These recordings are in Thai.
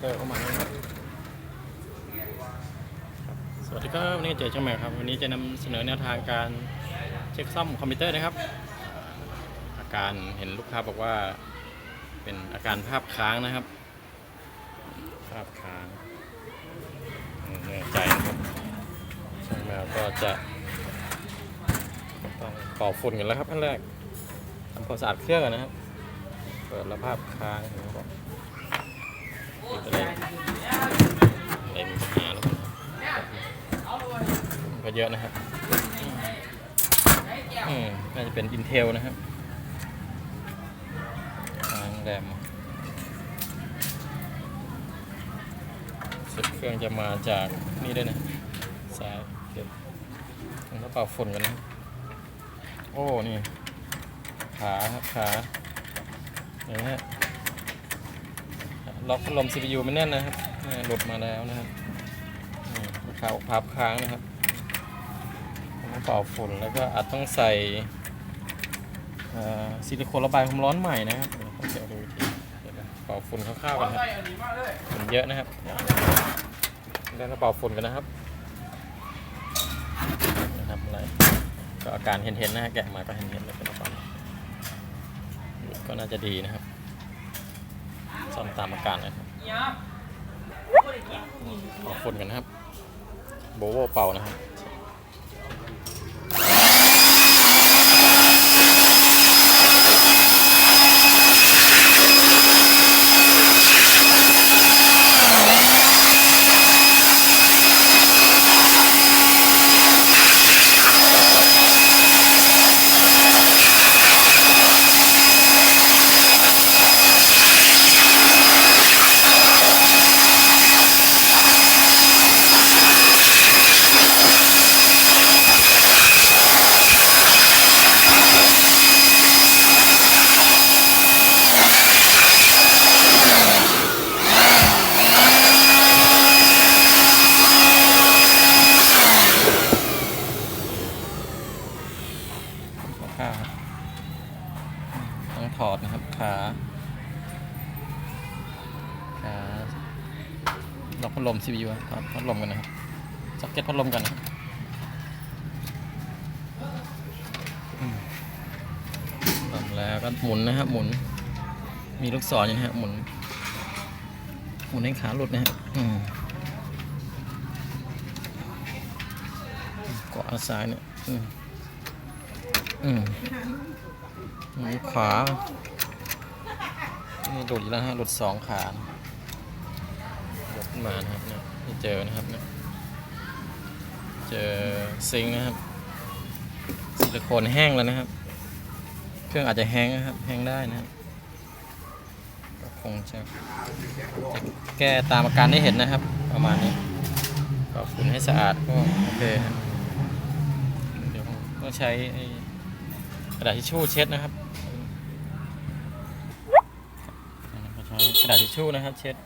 เกิระมาสวัสดีครับวันนี้เจอช่างแมวครับ วันนี้จะนำเสนอแนวทางการเช็คซ่อมคอมพิวเตอร์นะครับ อาการเห็นลูกค้าบอกว่า เป็นอาการภาพค้างนะครับ ภาพค้างอืมแน่ใจนะครับช่างแมวก็จะต้องเป่าฝุ่นกันแล้วครับขั้นแรกทำความสะอาดเครื่องก่อนนะครับ เปิดแล้วภาพค้างนะครับ ก็เยอะนะครับอืมน่าจะเป็น Intel นะครับค้างแรมเซ็ตเครื่องจะมาจากนี่ด้วยนะสายเก็บต้องเป่าฝุ่นกันนะ โอ้ นี่ ขาครับขาเห็นไหมฮะล็อกพัดลม CPU ไม่แน่นนะครับหลุดมาแล้วนะครับนี่ขาพับค้างนะครับ เป่าฝุ่นแล้วก็อาจต้องใส่ซิลิโคนระบายความร้อนใหม่นะครับเดี๋ยวผมจะดูอีกทีเป่าฝุ่นคร่าวๆกันครับฝุ่นเยอะนะครับแล้วเราเป่าฝุ่นกันนะครับนะครับอะไรก็อาการเห็นๆนะแกะมาก็เห็นๆเลยเป็นประมาณนี้ก็น่าจะดีนะครับซ่อมตามอาการเลยครับขอฝุ่นกันนะครับ โบโวเป่านะครับ ข้าวครับต้องถอดนะครับ ขาขาล็อกพัดล ม CPU ครับพัดลมกันนะครับซ็อกเก็ตพัดลมกันนะครับอืมทำแล้วก็หมุนนะครับหมุน มีลูกศรอยู่นะฮะหมุน หมุนให้ขาหลุดนะฮะเกาะซ้ายเนี่ยอืมขวานี่หลุดอีกแล้วฮะหลุดสองขาหลุด ขึ้นมานะครับเนี่ยไม่เจอนะครับเนี่ยเจอซิงนะครับซิลิโคนแห้งแล้วนะครับ เครื่องอาจจะแห้งนะครับแห้งได้นะครับก็คงจะจะแก้ตามอาการที่เห็นนะครับ ประมาณนี้ก็ฝุ่นให้สะอาดก็โอเคครับเดี๋ยวต้องใช้กระดาษทิชชู่เช็ดนะครับใช้กระดาษทิชชู่นะครับเช็ด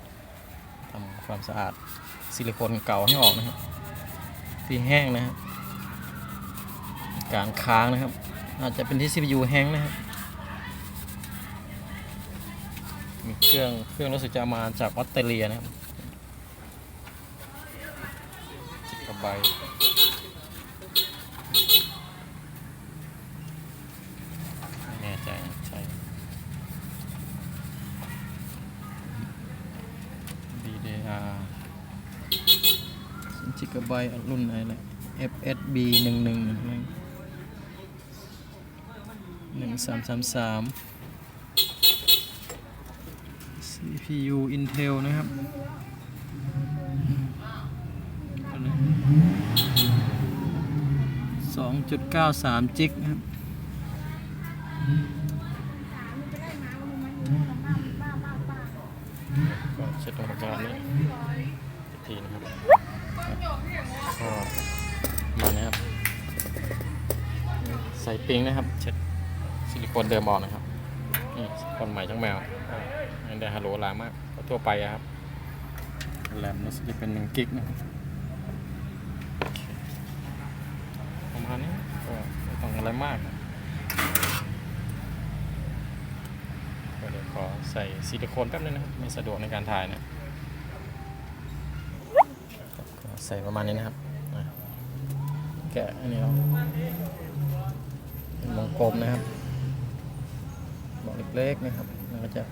ความสะอาดซิลิโคนเก่าให้ออกนะครับ ที่แห้งนะครับ การค้างนะครับ อาจจะเป็นที่ CPU แห้งนะครับ มีเครื่องเครื่องรู้สึกจะมาจากออสเตรเลียนะครับจิกะไบต์ ไม่แน่ใจนะใช่ DDR ไบต์รุ่นอะไร FSB หนึ่งหนึ่งหนึ่งสามสามสาม CPU Intel นะครับสองจุดเก้าสามจิกครับก็เช็ดตรงกางนี้ทีนะครับ ก็มานะครับ ใส่ปิงนะครับ เช็ดซิลิโคนเดิมออกนะครับนี่ซิลิโคนใหม่ช่างแมวไม่ได้ฮัลโหลลามากก็ทั่วไปอะครับแรมรู้สึกจะเป็นหนึ่งกิกนะครับโอเคประมาณนี้ก็ไม่ต้องอะไรมากนะก็เดี๋ยวขอใส่ซิลิโคนแป๊บนึงนะครับไม่สะดวกในการถ่ายนะ ใส่ประมาณนี้นะครับแกะอันนี้เป็นวงกลมนะครับบอกเล็กๆนะครับมันก็จะ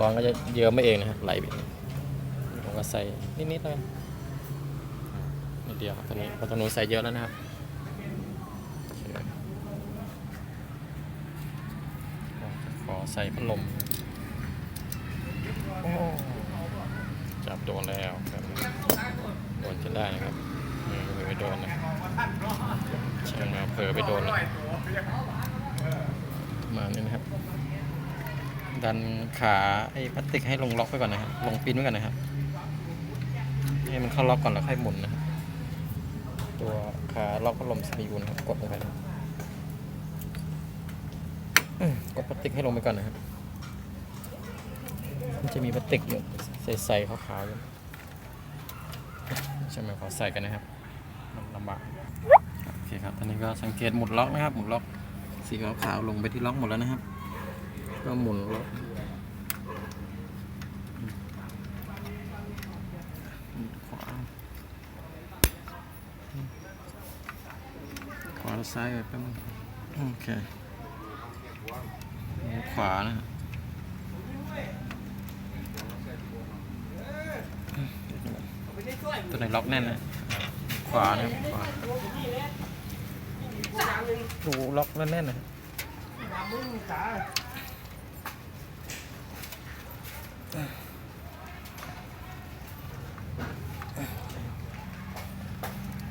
ร้อนก็จะเยิ้มไม่เองนะครับไหลไปผมก็ใส่นิดๆเลยนิดเดียวครับตอนนี้พราะตอนนู้นใส่เยอะแล้วนะครับขอใส่พัดลมโอ้ โดนแล้วครับโดนจะได้นะครับมือมือไปโดนนะช่างมาเผลอไปโดนนะมานี่นะครับ ดันขาไอ้พลาสติกให้ลงล็อกไปก่อนนะครับลงปิ้นไว้ก่อนนะครับให้มันเข้าล็อกก่อนแล้วค่อยหมุนนะครับตัวขาล็อกพัดลมสปีอุ่นครับกดลงไปนะกดพลาสติกให้ลงไปก่อนนะครับมันจะมีพลาสติกอยู่ ใสๆขาวๆใช่ไหมขอใส่กันนะครับมันลำบากโอเคครับตอนนี้ก็สังเกตหมุดล็อกนะครับหมุดล็อกสีขาวๆลงไปที่ล็อกหมดแล้วนะครับ ก็หมุนล็อกขวาขวาซ้ายไปแป๊บนึงโอเคขวานะครับ ตัวไหนล็อกแน่นนะขวานะครับขวาดูล็อกแน่นๆนะ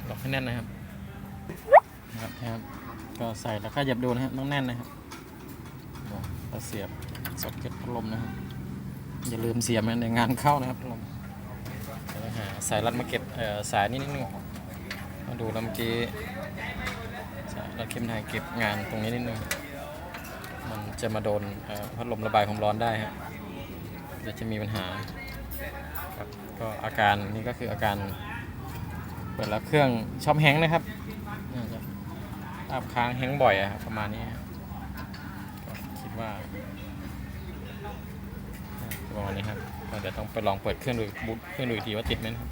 ล็อกให้แน่นนะครับนะครับนะครับ ก็ใส่แล้วก็หยับดูนะครับต้องแน่นนะครับเราเสียบสอดเก็ตพัดลมนะครับ อย่าลืมเสียบนะในงานเข้านะครับพัดลม เดี๋ยวเราหา สายรัดมาเก็บสายนิดนึงมาดูล้วเมื่อกี้สายรัดเข็มไทยเก็บงานตรงนี้นิดนึงมันจะมาโดนเอ่อพัดลมระบายความร้อนได้ครับเดี๋ยวจะมีปัญหาครับก็อาการนี่ก็คืออาการเปิดแล้วเครื่องช็อบแฮงนะครับน่าบค้างแฮงบ่อยอะครับประมาณนี้คิดว่า ประมาณนี้ครับก็เดี๋ยวต้องไปลองเปิดเครื่องดูบูทเครื่องดูอีกทีว่าติดไหมครับ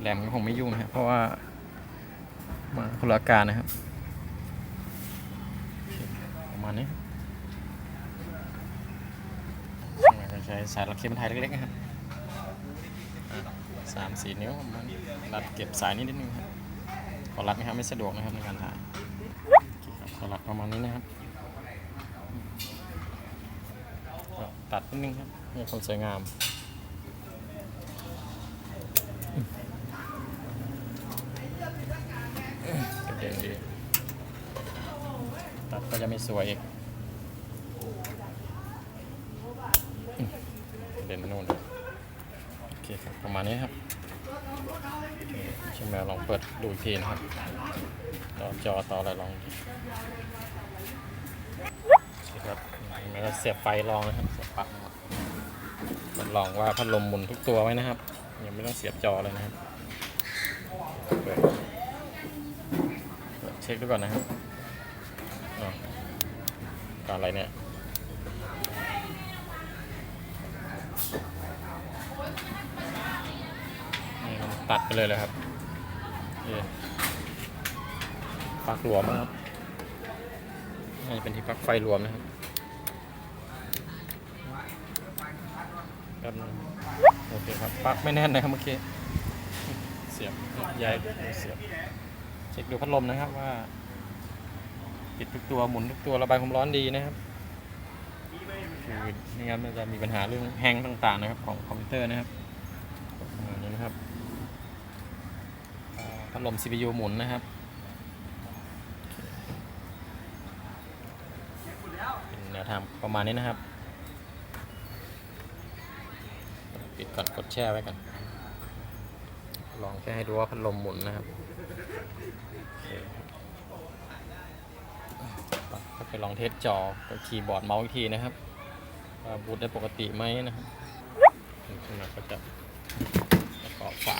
แรมก็คงไม่ยุ่งนะครับเพราะว่ามาคนละการนะครับประมาณนี้ก็ใช้สายรัดเคเบิลไทยเล็กๆนะครับสามสี่นิ้วประมันรัดเก็บสายนิดนิดนึงครับขอรัดนะครับไม่สะดวกนะครับในการถ่ายขอรัดประมาณนี้นะครับ ก็ ตัดนิดนึงครับให้ความสวยงามกระเด็นดีตัดก็จะไม่สวยอีกกระเด็นไปนู่นโอเคครับประมาณนี้ครับโอเคช่างแมวลองเปิดดูอีกทีนะครับ ต่อจอต่ออะไรลองดูครับ แล้วเสียบไฟลองนะครับเสียบปลั๊กทดลองว่าพัดลมหมุนทุกตัวไว้นะครับ ยังไม่ต้องเสียบจอเลยนะครับเปิดเช็คดูก่อนนะครับอ้าวการอะไรเนี่ยนี่มันตัดไปเลยเลยครับปลั๊กหลวมนะครับน่าจะเป็นที่ปลั๊กไฟรวมนะครับ ครับโอเคครับปลั๊กไม่แน่นนะครับเมื่อกี้เสียบย้ายเสียบเช็คดูพัดลมนะครับว่าปิดทุกตัวหมุนทุกตัวระบายความร้อนดีนะครับคือไม่งั้นมันจะมีปัญหาเรื่องแฮงต่างๆนะครับ ของคอมพิวเตอร์นะครับประมาณนี้นะครับพัดลม CPU หมุนนะครับเป็นแนวทางประมาณนี้นะครับ ปิดก่อนกดแช่ไว้ก่อน ลองแค่ให้ดูว่าพัดลมหมุนนะครับเคครับก็ไปลองเทสจอกับคีย์บอร์ดเมาส์อีกทีนะครับว่าบูตได้ปกติไหมนะครับขึ้นมาก็จะประกอบฝา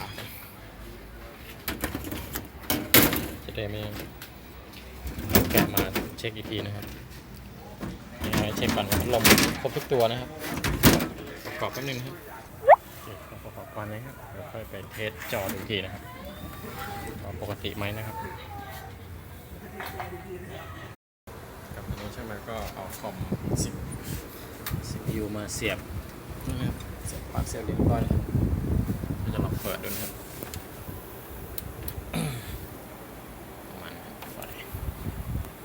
จะได้ไม่แกะมาเช็คอีกทีนะครับยังไงเช็คก่อนว่าพัดลมครบทุกตัวนะครับประกอบแป๊บนึงนะครับ กอบก่อนนะครับเดี๋ยวค่อยไปเทสจอดูอีกทีนะครับว่าปกติไหมนะครับกับอันนี้ช่างมันก็เอาคอมสิบ CPU มาเสียบนะครับเสียบปลั๊กเสียบเรียบร้อยนะครับเราจะลองเปิดดูนะครับ ประมาณนี้ไฟ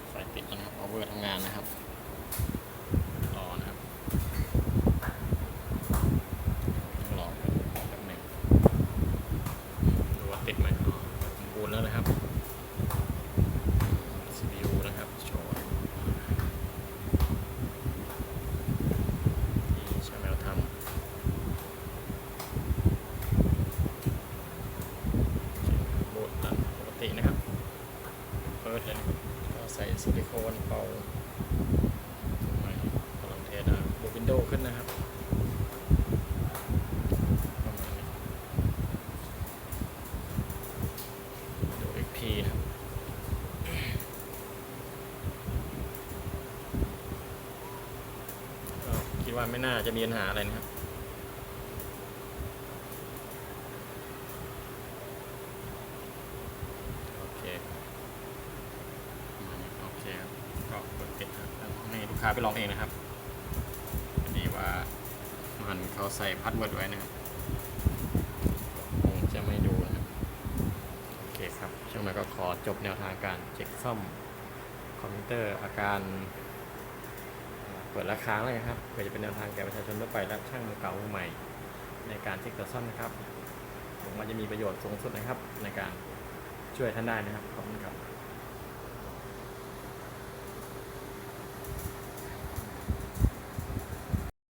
ไฟติดแล้วนะครับ power ทำงานนะครับรอนะครับต้องรอแป๊บหนึงดูว่าติดไหมอ๋อสมบูรณ์แล้วนะครับ CPU นะครับโชว์ที่ใช้แมวทำโบด ตินะครับ เปิดเลยนะครับก็ใส่ซิลิโคนเป่าใหม่กำลังเทสนะบูวินโดว์ขึ้นนะครับประมาณนี้ดู XP นะครับก็คิดว่าไม่น่าจะมีปัญหาอะไรนะครับ โอเค ประมาณนี้โอเคครับก็เปิดติดครับแล้วให้ลูกค้า ไปลองเองนะครับดีว่ามันเขาใส่พัดเวิร์ดไว้นะครับคงจะไม่ดูนะครับโอเคครับช่วงนี้ก็ขอจบแนวทางการเช็คซ่อมคอมพิวเตอร์อาการเปิดราคาเลยครับเพื่อจะเป็นแนวทางแก่ประชาชนทั่วไปและช่างมือเก่ามือใหม่ ในการเช็คตัวซ่อมนะครับผมว่าจะมีประโยชน์สูงสุดนะครับ ในการช่วยท่านได้นะครับขอบคุณครับ